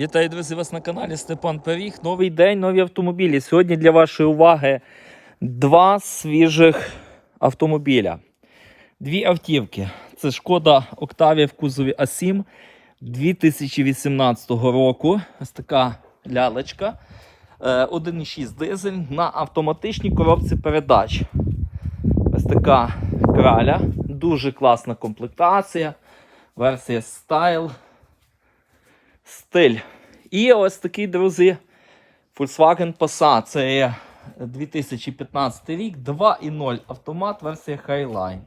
Вітаю, друзі, вас на каналі Степан Пиріг. Новий день, нові автомобілі. Сьогодні для вашої уваги два свіжих автомобіля. Дві автівки. Це шкода Октавія в кузові А7 2018 року. Ось така лялечка. Е, 1,6 дизель на автоматичній коробці передач. Ось така краля. Дуже класна комплектація. Версія Style стиль. І ось такий, друзі, Volkswagen Passat. Це є 2015 рік, 2.0 автомат, версія Highline.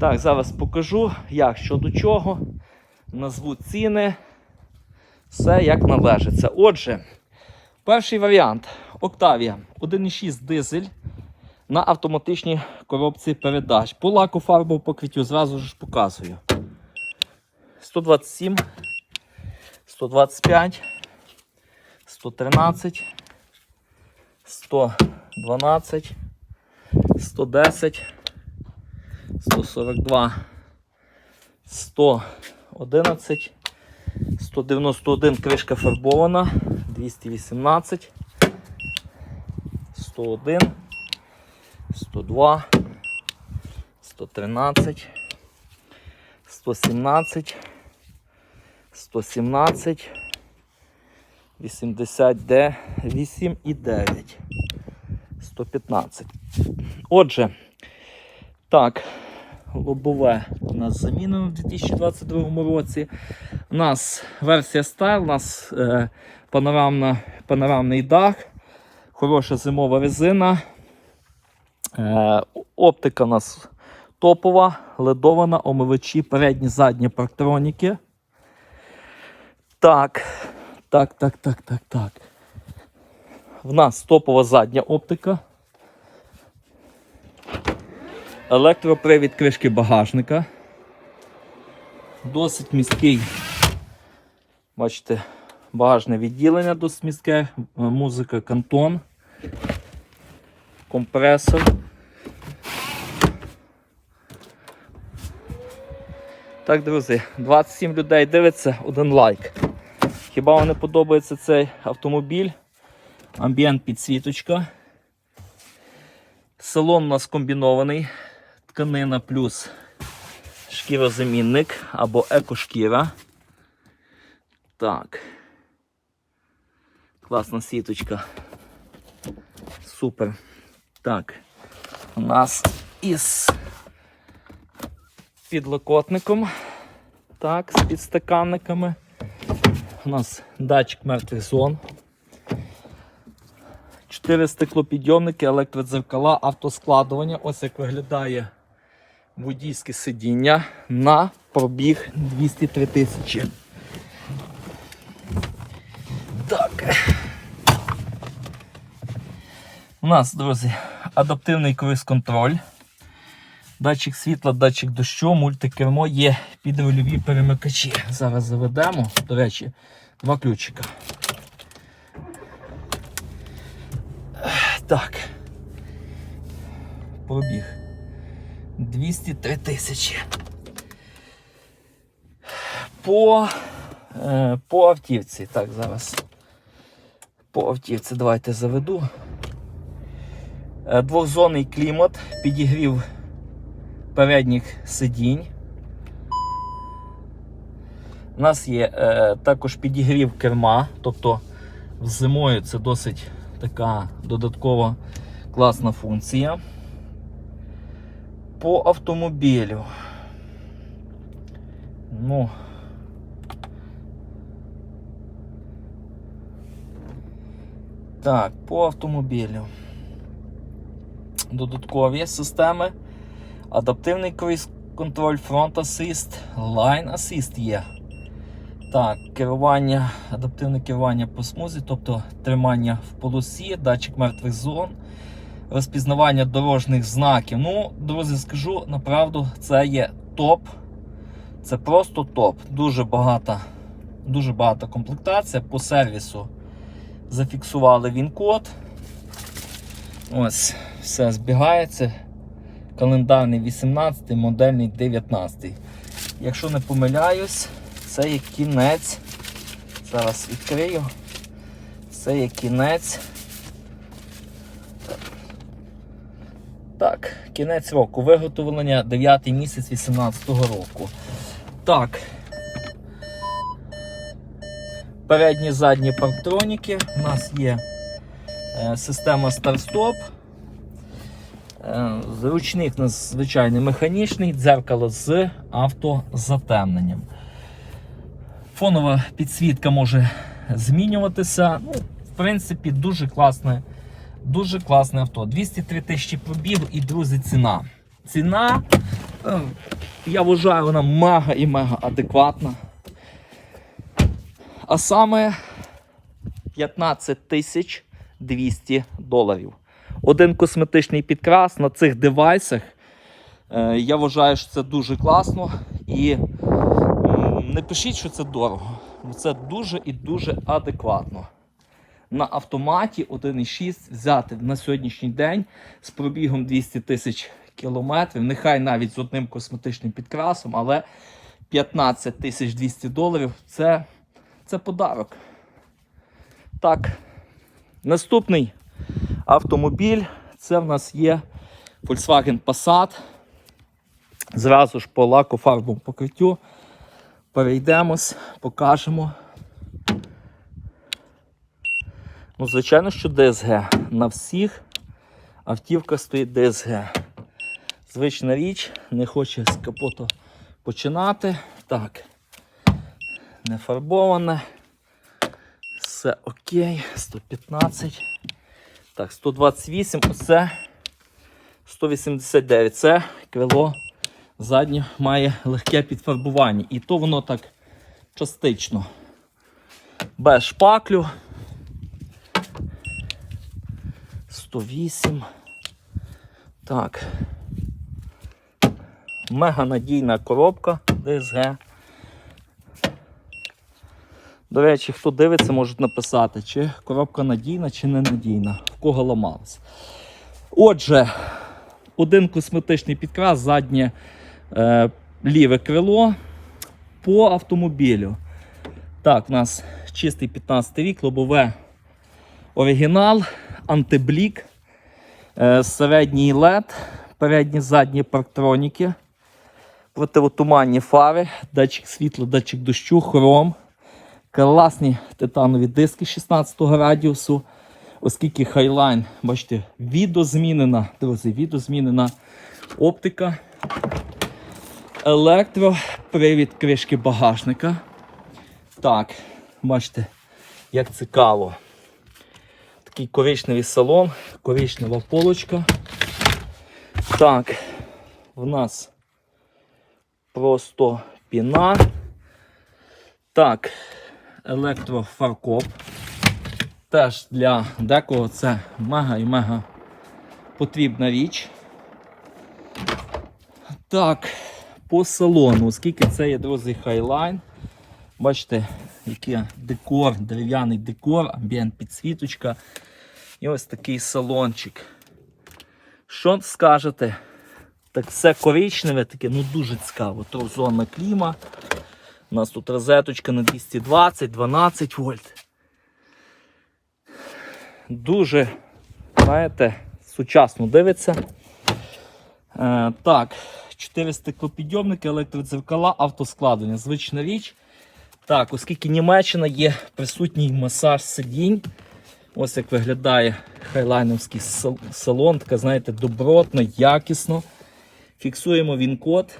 Так, зараз покажу, як що до чого. Назву ціни. Все як належиться. Отже, перший варіант Octavia 1.6 дизель на автоматичній коробці передач. По лаку фарбового покриттю зразу ж показую. 127, 125, 113, 112, 110, 142, 111, 191 кришка фарбована, 218, 101, 102, 113, 117, 117, 80D, 8 і 9, 115. Отже, так, лобове у нас замінено в 2022 році. У нас версія Style, у нас е, панорамна, панорамний дах, хороша зимова резина. Е, оптика у нас топова, ледована, омивачі, передні, задні парктроніки. Так, так, так, так, так, так. В нас топова задня оптика. Електропривід кришки багажника. Досить міський. Бачите, багажне відділення досить міське, музика кантон, компресор. Так, друзі, 27 людей дивиться, один лайк. Хіба вам не подобається цей автомобіль? Амбієнт підсвіточка. Салон у нас комбінований. Тканина плюс шкірозамінник або екошкіра. Так. Класна сіточка. Супер. Так. У нас із підлокотником. Так, з підстаканниками. У нас датчик мертвих зон. Чотири стеклопідйомники, електродзеркала, автоскладування. Ось як виглядає водійське сидіння на пробіг 203 тисячі. Так. У нас, друзі, адаптивний круїз-контроль. Датчик світла, датчик дощу, мультикермо є підрульові перемикачі. Зараз заведемо, до речі, два ключика. Так. Пробіг. 203 тисячі. По, е, по автівці. Так, зараз. По автівці давайте заведу. Е, Двохзонний клімат, підігрів передніх сидінь. У нас є е, також підігрів керма, тобто зимою це досить така додаткова класна функція. По автомобілю. Ну. Так, по автомобілю. Додаткові системи. Адаптивний круїз контроль, фронт асист, лайн асист є. Так, керування, адаптивне керування по смузі, тобто тримання в полосі, датчик мертвих зон, розпізнавання дорожніх знаків. Ну, друзі, скажу направду, це є топ. Це просто топ. Дуже багата, дуже багата комплектація по сервісу. Зафіксували він код. Ось, все збігається. Календарний 18, модельний 19. Якщо не помиляюсь, це є кінець. Зараз відкрию. Це є кінець. Так, кінець року. Виготовлення 9 місяць 18 року. Так. Передні задні парктроніки. У нас є е, система старт-стоп. Е, Ручник нас звичайний механічний, дзеркало з автозатемненням. Фонова підсвітка може змінюватися. Ну, в принципі, дуже класне, дуже класне авто. 203 тисячі пробігу і, друзі, ціна. Ціна, е, я вважаю, вона мега і мега адекватна. А саме 15 тисяч 200 доларів. Один косметичний підкрас на цих девайсах. Е, Я вважаю, що це дуже класно. І не пишіть, що це дорого. Це дуже і дуже адекватно. На автоматі 1,6 взяти на сьогоднішній день з пробігом 200 тисяч кілометрів, нехай навіть з одним косметичним підкрасом, але 15 тисяч 200 доларів це, це подарок. Так, наступний автомобіль. Це в нас є Volkswagen Passat. Зразу ж по лакофарбовому покриттю. Перейдемось, покажемо. Ну, звичайно, що ДСГ. На всіх автівках стоїть ДСГ. Звична річ, не хоче з капоту починати. Так. Не фарбоване. Все окей. 115. Так, 128, оце 189. Це крило заднє має легке підфарбування. І то воно так частично. Без шпаклю. 108. Так. Мега надійна коробка DSG. До речі, хто дивиться, можуть написати, чи коробка надійна, чи не надійна, кого ламалась. Отже, один косметичний підкрас, заднє е, ліве крило по автомобілю. Так, у нас чистий 15 рік, лобове оригінал, антиблік, е, середній LED, передні задні парктроніки, противотуманні фари, датчик світла, датчик дощу, хром. Класні титанові диски 16 радіусу, оскільки Highline, бачите, відозмінена, друзі, відозмінена оптика. Електропривід кришки багажника. Так, бачите, як цікаво. Такий коричневий салон, коричнева полочка. Так, в нас просто піна. Так, електрофаркоп. Теж для декого це мега і мега потрібна річ. Так, по салону, оскільки це є, друзі, Highline. Бачите, який декор, дерев'яний декор, амбієнт підсвіточка. І ось такий салончик. Що скажете? Так все коричневе, таке, ну дуже цікаво. Трозонна кліма. У нас тут розеточка на 220, 12 вольт. Дуже, знаєте, сучасно дивиться. Е, так, 4 стеклопідйомники, електродзеркала, автоскладення. Звична річ. Так, оскільки Німеччина є присутній масаж сидінь. Ось як виглядає хайлайновський салон, така, знаєте, добротно, якісно. Фіксуємо він-код.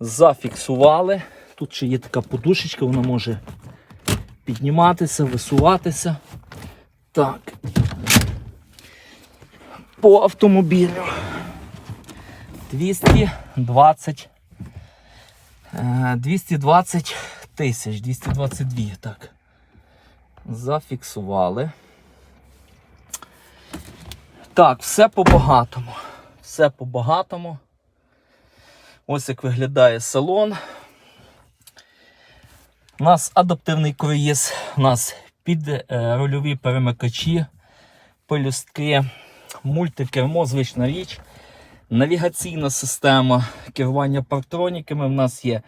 Зафіксували. Тут ще є така подушечка, вона може підніматися, висуватися. Так. По автомобілю. 220 е, 220 тисяч, 222, так. Зафіксували. Так, все по-багатому. Все по-багатому. Ось як виглядає салон. У нас адаптивний круїз, у нас під е, рульові перемикачі, пелюстки, мультикермо, звична річ. Навігаційна система керування парктроніками. У нас є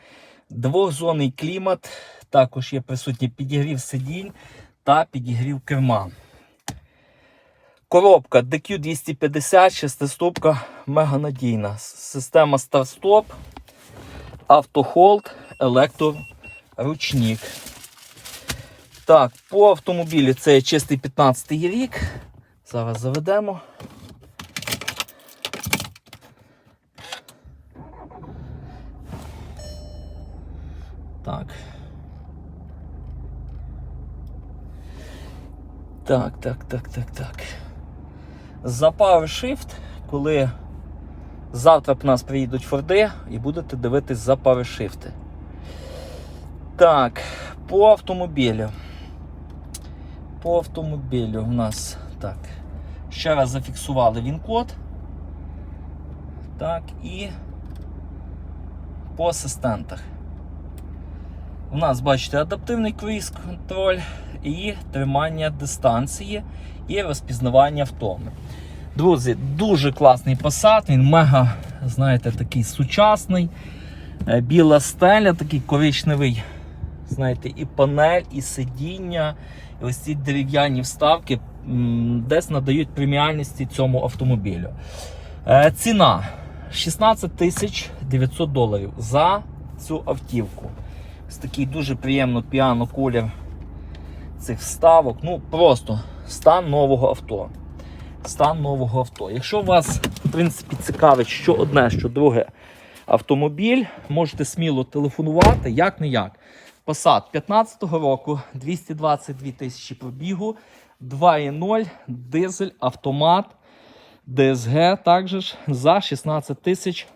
Двохзонний клімат, також є присутній підігрів сидінь та підігрів керма. Коробка DQ250, шестиступка, мега надійна. Система старт-стоп, автохолд, електроручник. Так, по автомобілі це чистий 15 й рік. Зараз заведемо. Так. Так, так, так, так, так. За PowerShift, коли завтра в нас приїдуть Форди і будете дивитись за PowerShift. Так, по автомобілю. По автомобілю у нас так. Ще раз зафіксували він код. Так, і по асистентах. У нас, бачите, адаптивний круїз контроль і тримання дистанції і розпізнавання втоми. Друзі, дуже класний Passat, він мега, знаєте, такий сучасний. Е, Біла стеля, такий коричневий, знаєте, і панель, і сидіння, і ось ці дерев'яні вставки десь надають преміальності цьому автомобілю. Е, Ціна 16 тисяч 900 доларів за цю автівку. Ось такий дуже приємно піано колір цих вставок. Ну, просто стан нового авто. Стан нового авто. Якщо вас, в принципі, цікавить, що одне, що друге автомобіль, можете сміло телефонувати, як не як. Passat 15-го року, 222 тисячі пробігу, 2.0, дизель, автомат, DSG також за 16 тисяч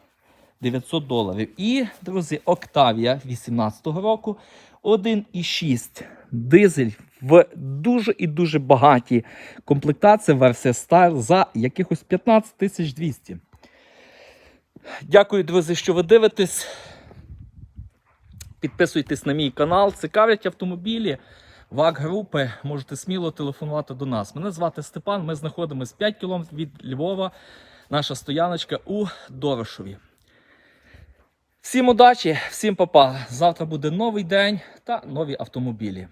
900 доларів. І, друзі, Octavia 18-го року 1,6 дизель в дуже і дуже багатій комплектації версія Style за якихось 15 тисяч 200. Дякую, друзі, що ви дивитесь. Підписуйтесь на мій канал. Цікавлять автомобілі. ВАК групи можете сміло телефонувати до нас. Мене звати Степан. Ми знаходимося 5 км від Львова. Наша стояночка у Дорошові. Всім удачі, всім папа. Завтра буде новий день та нові автомобілі.